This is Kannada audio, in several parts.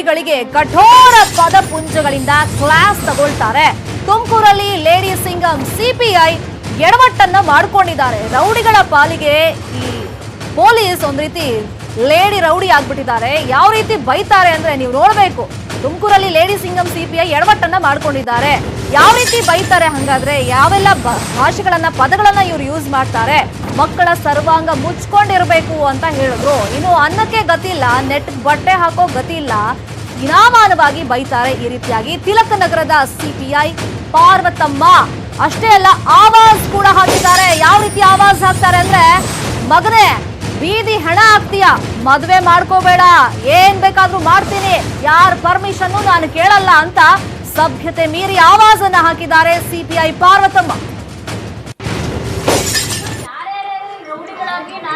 ರೌಡಿಗಳಿಗೆ ಕಠೋರ ಪದಪುಂಜಗಳಿಂದ ಕ್ಲಾಸ್ ತಗೊಳ್ತಾರೆ. ತುಮಕೂರಲ್ಲಿ ಲೇಡಿ ಸಿಂಗಂ ಸಿಪಿಐ ಎಡವಟ್ಟನ್ನ ಮಾಡ್ಕೊಂಡಿದ್ದಾರೆ. ರೌಡಿಗಳ ಪಾಲಿಗೆ ಈ ಪೊಲೀಸ್ ಒಂದ್ ರೀತಿ ಲೇಡಿ ರೌಡಿ ಆಗ್ಬಿಟ್ಟಿದ್ದಾರೆ. ಯಾವ ರೀತಿ ಬೈತಾರೆ ಅಂದ್ರೆ ನೀವು ನೋಡ್ಬೇಕು. ತುಮಕೂರಲ್ಲಿ ಲೇಡಿ ಸಿಂಗಂ ಸಿಪಿಐ ಎಡವಟ್ಟನ್ನ ಮಾಡ್ಕೊಂಡಿದ್ದಾರೆ. ಯಾವ ರೀತಿ ಬೈತಾರೆ ಹಂಗಾದ್ರೆ ಯಾವೆಲ್ಲ ಭಾಷೆಗಳನ್ನ, ಪದಗಳನ್ನ ಇವ್ರು ಯೂಸ್ ಮಾಡ್ತಾರೆ. ಮಕ್ಕಳ ಸರ್ವಾಂಗ ಮುಚ್ಕೊಂಡಿರ್ಬೇಕು ಅಂತ ಹೇಳಿದ್ರು. ಇನ್ನು ಅನ್ನಕ್ಕೆ ಗತಿ ಇಲ್ಲ ನೆಟ್ ಬಟ್ಟೆ ಹಾಕೋ ಗತಿ ಇಲ್ಲ. ಇನಾಮಾನವಾಗಿ ಬೈತಾರೆ ಈ ರೀತಿಯಾಗಿ. ತಿಲಕ ನಗರದ ಸಿಪಿಐ ಪಾರ್ವತಮ್ಮ ಅಷ್ಟೇ ಅಲ್ಲ, ಆವಾಜ್ ಕೂಡ ಹಾಕಿದ್ದಾರೆ. ಯಾವ ರೀತಿ ಆವಾಜ್ ಹಾಕ್ತಾರೆ ಅಂದ್ರೆ, ಮಗನೇ, ಬೀದಿ ಹಣ ಆಗ್ತೀಯ? ಮದುವೆ ಮಾಡ್ಕೋಬೇಡ. ಏನ್ ಬೇಕಾದ್ರೂ ಮಾಡ್ತೀನಿ. ಯಾರ ಪರ್ಮಿಷನ್ ನಾನು ಕೇಳಲ್ಲ ಅಂತ ಸಭ್ಯತೆ ಮೀರಿ ಆವಾಜನ್ನ ಹಾಕಿದ್ದಾರೆ ಸಿಪಿಐ ಪಾರ್ವತಮ್ಮ.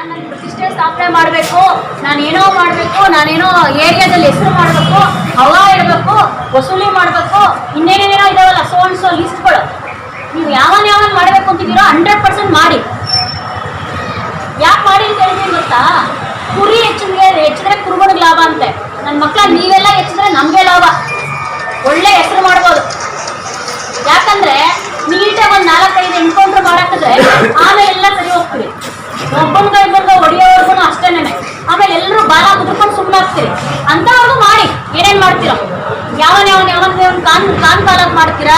ನಾನು ಪ್ರತಿಷ್ಠೆ ಸ್ಥಾಪನೆ ಮಾಡಬೇಕು, ನಾನೇನೋ ಮಾಡಬೇಕು, ನಾನೇನೋ ಏರಿಯಾದಲ್ಲಿ ಹೆಸರು ಮಾಡಬೇಕು ವಸೂಲಿ ಮಾಡಬೇಕು. ಇನ್ನೇನೇನೇನೋ ಇದಾವಲ್ಲ ಸೋ ಅಂಡ್ ಸೋ ಲಿಸ್ಟ್ಗಳು ನೀವು ಯಾವನ್ ಯಾವನ್ ಮಾಡಬೇಕು ಅಂತಿದ್ದೀರೋ ಹಂಡ್ರೆಡ್ ಪರ್ಸೆಂಟ್ ಮಾಡಿ. ಯಾಕೆ ಮಾಡಿ ಅಂತ ಹೇಳ್ತೀನಿ ಗೊತ್ತಾ? ಕುರಿ ಹೆಚ್ಚಿದ್ರೆ ಹೆಚ್ಚಿದ್ರೆ ಕುರುಬನಿಗೆ ಲಾಭ ಅಂತೆ. ನನ್ನ ಮಕ್ಕಳ ನೀವೆಲ್ಲ ಹೆಚ್ಚಿದ್ರೆ ನಮಗೆ ಲಾಭ. ಒಳ್ಳೆ ಹೆಸರು ಮಾಡ್ಬೋದು. ಯಾಕಂದ್ರೆ ನೀಟಾಗಿ ಒಂದು ನಾಲ್ಕೈದು ಎನ್ಕೌಂಟರ್ ಮಾಡಾಕಿದ್ರೆ ಆಮೇಲೆ ಎಲ್ಲ ಸರಿ ಹೋಗ್ತೀರಿ. ಕೈ ಇಬ್ಬರ್ಗ ಹೊಡಿಯೋವರೆಗೂ ಅಷ್ಟೇನೆ ಆಮೇಲೆ ಎಲ್ಲರೂ ಬಾಲ ಕುದ್ಕೊಂಡು ಸುಮ್ಮನೆ ಆಗ್ತೀರಿ ಅಂತವ್ರಿಗೂ ಮಾಡಿ ಏನೇನ್ ಮಾಡ್ತೀರಾ ಯಾವನ್ ಯಾವನ್ ಯಾವನ್ ಯಾವನ್ ಕಾನ್ ಕಾನ್ ಕಾಲರ್ ಮಾಡ್ತೀರಾ?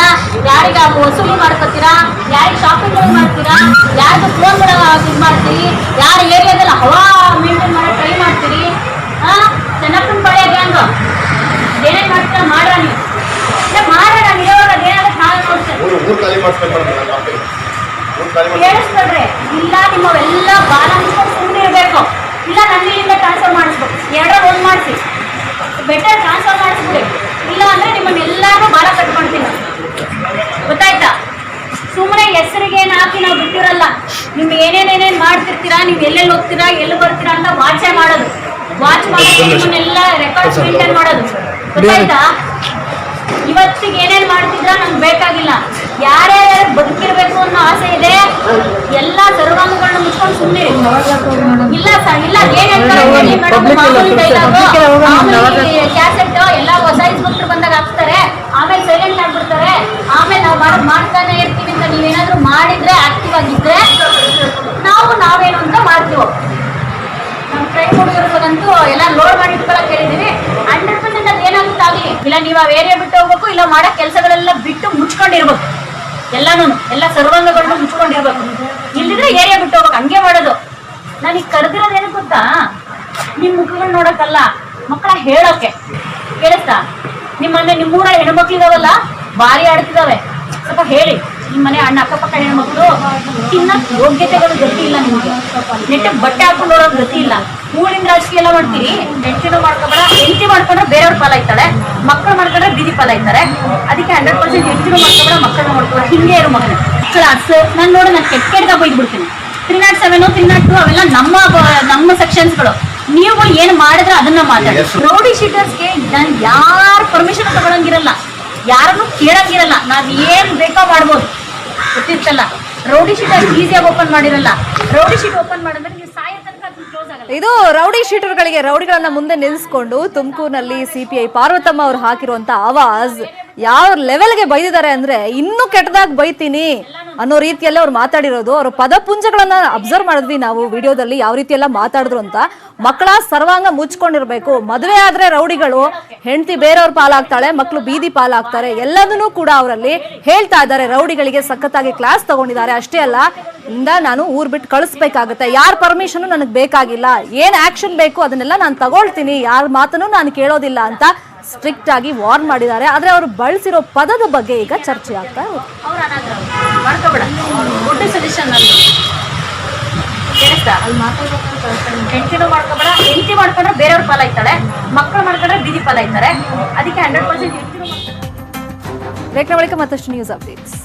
ಯಾರಿಗೆ ವಸೂಲಿ ಮಾಡ್ಕೊತೀರಾ? ಯಾರಿಗೆ ಶಾಪಿಂಗ್ ಮಾಡ್ತೀರಾ? ಯಾರಿಗೆ ಫೋನ್ಗಳ ಇದು ಮಾಡ್ತೀರಿ? ಯಾರ ಏರಿಯಾದಲ್ಲಿ ಹವಾ ಮೇಂಟೈನ್ ಮಾಡೋ ಟ್ರೈ ಮಾಡ್ತೀರಿ? ಹಾ ಚೆನ್ನಪ್ಪನ ಪಡೆಯ ಗ್ಯಾಂಗ್ ಬೇರೆ ಮಾಡ್ತೀರಾ? ಮಾಡ್ರ ನೀವು ಮಾಡೋಣ ನೀವಾಗ ಅದೇನಾಗುತ್ತೆ ನಾವೇ ನೋಡ್ತೇವೆ ಮಾಡಿ ಕೇಳಿಸ್ಕೊಡ್ರಿ ಇಲ್ಲ ನಿಮ್ಮವೆಲ್ಲ ಬಾಲ ಮುಚ್ಕೊಂಡು ಸುಮ್ಮನೆ ಇರಬೇಕು. ಇಲ್ಲ ನನ್ನಿಂದ ಟ್ರಾನ್ಸ್ಫರ್ ಮಾಡಿಸ್ಬೇಕು. ಎರಡರ ಒಂದು ಮಾಡಿಸಿ. ಬೆಟರ್ ಟ್ರಾನ್ಸ್ಫರ್ ಮಾಡಿಸ್ಬಿಡಿ ಇಲ್ಲ ಅಂದ್ರೆ ನಿಮ್ಮನ್ನೆಲ್ಲರೂ ಬಾಲ ಕಟ್ಕೊಳ್ತೀನಿ ಗೊತ್ತಾಯ್ತಾ ಸುಮ್ಮನೆ ಹೆಸರಿಗೆ ಏನು ಹಾಕಿ ನಾವು ಬಿಟ್ಟಿರಲ್ಲ ನೀವು ಏನೇನೇನೇನು ಮಾಡ್ತಿರ್ತೀರಾ ನೀವು ಎಲ್ಲೆಲ್ಲಿ ಹೋಗ್ತೀರಾ ಎಲ್ಲಿ ಬರ್ತೀರಾ ಅಂತ ವಾಚೆ ಮಾಡೋದು. ವಾಚ್ ಮಾಡೋದು ರೆಕಾರ್ಡ್ಸ್ ಮೇಂಟೈನ್ ಮಾಡೋದು. ಗೊತ್ತಾಯ್ತಾ? ಇವತ್ತಿಗೆ ಏನೇನ್ ಮಾಡ್ತಿದ್ರ ನಮ್ಗೆ ಬೇಕಾಗಿಲ್ಲ. ಯಾರ್ಯಾರು ಬದುಕಿರ್ಬೇಕು ಅನ್ನೋ ಆಸೆ ಇದೆ ಎಲ್ಲಾ ಸರ್ವಾಂಗಗಳನ್ನ ಮುಚ್ಕೊಂಡು ಸುಮ್ಮನೆ ಇಲ್ಲ ಸರ್ ಇಲ್ಲ ಏನ್ ಹೇಳ್ತಾರೆ ಹೇಳಿ madam, ಮಾಮೂಲಿ dialogue, ಮಾಮೂಲಿ ಕ್ಯಾಸೆಟ್ ಎಲ್ಲ ಹೊಸ ಇನ್ಸ್ಪೆಕ್ಟರ್ ಬಂದಾಗ ಹಾಕ್ತಾರೆ. ಆಮೇಲೆ ಸೈಲೆಂಟ್ ಆಗ್ಬಿಡ್ತಾರೆ. ಆಮೇಲೆ ನಾವು ಮಾಡೋದು ಮಾಡ್ತಾನೆ ಇರ್ತೀವಿ ಅಂತ ನೀವೇನಾದ್ರೂ ಮಾಡಿದ್ರೆ ಆಕ್ಟಿವ್ ಆಗಿದ್ರೆ ನಾವು ನಾವೇನು ಅಂತ ಮಾಡ್ತೀವಿ ನಮ್ಮ ಟ್ರೈ ಹುಡುಗರಿಗಂತೂ ಎಲ್ಲ ಲೋಡ್ ಮಾಡಿ ಇಟ್ಕೊಳಕ್ ಹೇಳಿದೀವಿ ಹಂಡ್ರೆಡ್ ಪರ್ಸೆಂಟ್ ಅದು ಏನಾಗುತ್ತೆ ಆಗಲಿ ಇಲ್ಲ ಆ ಏರಿಯಾ ಬಿಟ್ಟು ಹೋಗ್ಬೇಕು, ಇಲ್ಲ ಮಾಡೋ ಕೆಲಸಗಳೆಲ್ಲ ಬಿಟ್ಟು ಮುಚ್ಕೊಂಡಿರ್ಬೇಕು. ಎಲ್ಲಾನು ಎಲ್ಲ ಸರ್ವಾಂಗಗಳನ್ನ ಮುಚ್ಕೊಂಡಿರ್ಬೇಕು. ಇಲ್ಲಿದ್ರೆ ಏರಿಯಾ ಬಿಟ್ಟು ಹೋಗ್ಬೇಕು, ಹಂಗೆ ಮಾಡೋದು. ನಾನು ಈಗ ಕರೆದಿರೋದೇನು ಗೊತ್ತಾ? ನಿಮ್ಮ ಮುಖಗಳ್ ನೋಡಕ್ಕಲ್ಲ, ಮಕ್ಕಳ ಹೇಳೋಕೆ. ಕೇಳಿಸ್ತಾ? ನಿಮ್ಮ ಮನೆ ನಿಮ್ಮೂರ ಹೆಣ್ಮಕ್ಳಿದಾವಲ್ಲ ಭಾರಿ ಆಡ್ತಿದಾವೆ. ಸ್ವಲ್ಪ ಹೇಳಿ ನಿಮ್ಮ ಮನೆ ಅಣ್ಣ, ಅಕ್ಕಪಕ್ಕ ಹೆಣ್ಮಕ್ಳು ತಿನ್ನಕ್ ಯೋಗ್ಯತೆಗಳು ಗೊತ್ತಿಲ್ಲ ನಿಮಗೆ. ನೆಟ್ಟ ಬಟ್ಟೆ ಹಾಕೊಂಡು ಹೋಗೋದು ಗತಿ ಇಲ್ಲ ಊರಿನ ರಾಜಕೀಯ ಎಲ್ಲ ಮಾಡ್ತೀರಿ ಹೆಂಡತಿನೂ ಮಾಡ್ಕೊಬೇಡ ಹೆಂಡತಿ ಮಾಡ್ಕೊಂಡ್ರೆ ಬೇರೆಯವ್ರ ಫಲ ಇರ್ತಾಳೆ ಮಕ್ಕಳು ಮಾಡ್ಕೊಂಡ್ರೆ ಬೀದಿ ಫಲ ಇರ್ತಾರೆ. ಅದಕ್ಕೆ ಹಂಡ್ರೆಡ್ ಪರ್ಸೆಂಟ್ ಹೆಂಡತಿನೂ ಮಾಡ್ಕೊಬೇಡ ಮಕ್ಕಳನ್ನ ಮಾಡ್ಕೊಬೇಡ ಹಿಂಗೆ ಇರು ಮಗನ ಕ್ಲಾಸ್ ನಾನು ನೋಡು ನಾನು ಕೆಟ್ಟ ಕೆಟ್ಟ ಬೈದ್ಬಿಡ್ತೀನಿ three nought seven three nought two ಅವೆಲ್ಲ ನಮ್ಮ ನಮ್ಮ ಸೆಕ್ಷನ್ಸ್ಗಳು ನೀವು ಏನು ಮಾಡಿದ್ರೆ ಅದನ್ನ ಮಾತಾಡಿ. ರೌಡಿ ಶೀಟರ್ಸ್ಗೆ ನಾನು ಯಾರು ಪರ್ಮಿಷನ್ ತಗೊಳಂಗಿರಲ್ಲ ಯಾರನ್ನು ಕೇಳಂಗಿರಲ್ಲ ನಾವು ಏನು ಬೇಕೋ ಮಾಡ್ಬೋದು. ಗೊತ್ತಿರ್ತಲ್ಲ ರೌಡಿ ಶೀಟ್ ಅಷ್ಟು ಈಸಿಯಾಗಿ ಓಪನ್ ಮಾಡಿರಲ್ಲ. ರೌಡಿ ಶೀಟ್ ಓಪನ್ ಮಾಡಿದ್ರೆ ನೀವು ಸಾಯೋ ತನಕ ಅದನ್ನ ಕ್ಲೋಸ್ ಆಗಲ್ಲ ಇದು ರೌಡಿ ಶೀಟರ್ಗಳಿಗೆ ರೌಡಿಗಳನ್ನ ಮುಂದೆ ನಿಲ್ಲಿಸ್ಕೊಂಡು ತುಮಕೂರಿನಲ್ಲಿ ಸಿಪಿಐ ಪಾರ್ವತಮ್ಮ ಅವರು ಹಾಕಿರುವಂತ ಆವಾಜ್. ಯಾವ ಲೆವೆಲ್ಗೆ ಬೈದಿದ್ದಾರೆ ಅಂದ್ರೆ ಇನ್ನೂ ಕೆಟ್ಟದಾಗಿ ಬೈತೀನಿ ಅನ್ನೋ ರೀತಿಯಲ್ಲಿ ಅವ್ರು ಮಾತಾಡಿರೋದು. ಅವ್ರ ಪದಪುಂಜಗಳನ್ನ ಅಬ್ಸರ್ವ್ ಮಾಡಿದ್ವಿ ನಾವು ವಿಡಿಯೋದಲ್ಲಿ ಯಾವ ರೀತಿ ಎಲ್ಲ ಮಾತಾಡಿದ್ರು ಅಂತ. ಮಕ್ಕಳ ಸರ್ವಾಂಗ ಮುಚ್ಕೊಂಡಿರ್ಬೇಕು. ಮದುವೆ ಆದ್ರೆ ರೌಡಿಗಳು, ಹೆಂಡತಿ ಬೇರೆಯವ್ರ ಪಾಲಾಗ್ತಾಳೆ ಮಕ್ಕಳು ಬೀದಿ ಪಾಲಾಗ್ತಾರೆ, ಎಲ್ಲದನ್ನೂ ಕೂಡ ಅವರಲ್ಲಿ ಹೇಳ್ತಾ ಇದ್ದಾರೆ. ರೌಡಿಗಳಿಗೆ ಸಖತ್ತಾಗಿ ಕ್ಲಾಸ್ ತಗೊಂಡಿದ್ದಾರೆ. ಅಷ್ಟೇ ಅಲ್ಲ, ಇಂದ ನಾನು ಊರ್ ಬಿಟ್ಟು ಕಳಿಸ್ಬೇಕಾಗತ್ತೆ. ಯಾರ ಪರ್ಮಿಷನ್ ನನಗೆ ಬೇಕಾಗಿಲ್ಲ. ಏನ್ ಆಕ್ಷನ್ ಬೇಕು ಅದನ್ನೆಲ್ಲ ನಾನು ತಗೊಳ್ತೀನಿ. ಯಾರ ಮಾತನ್ನು ನಾನು ಕೇಳೋದಿಲ್ಲ ಅಂತ ಸ್ಟ್ರಿಕ್ಟ್ ಆಗಿ ವಾರ್ನ್ ಮಾಡಿದ್ದಾರೆ. ಆದರೆ ಅವರು ಬಳಸಿರೋ ಪದದ ಬಗ್ಗೆ ಈಗ ಚರ್ಚೆ ಆಗ್ತಾ ಹೆಂಡತಿನೂ ಮಾಡ್ಕೋಬೇಡ ಹೆಂಡತಿ ಮಾಡ್ಕೊಂಡ್ರೆ ಬೇರೆಯವ್ರ ಪಾಲ ಇರ್ತಾಳೆ ಮಕ್ಕಳು ಮಾಡ್ಕೊಂಡ್ರೆ ಬೀದಿ ಪಾಲ ಇರ್ತಾರೆ ಅದಕ್ಕೆ ಹಂಡ್ರೆಡ್ ಪರ್ಸೆಂಟ್ ಬ್ರೇಕ್ನ ಬಳಿಕ ಮತ್ತಷ್ಟು ನ್ಯೂಸ್ ಅಪ್ಡೇಟ್ಸ್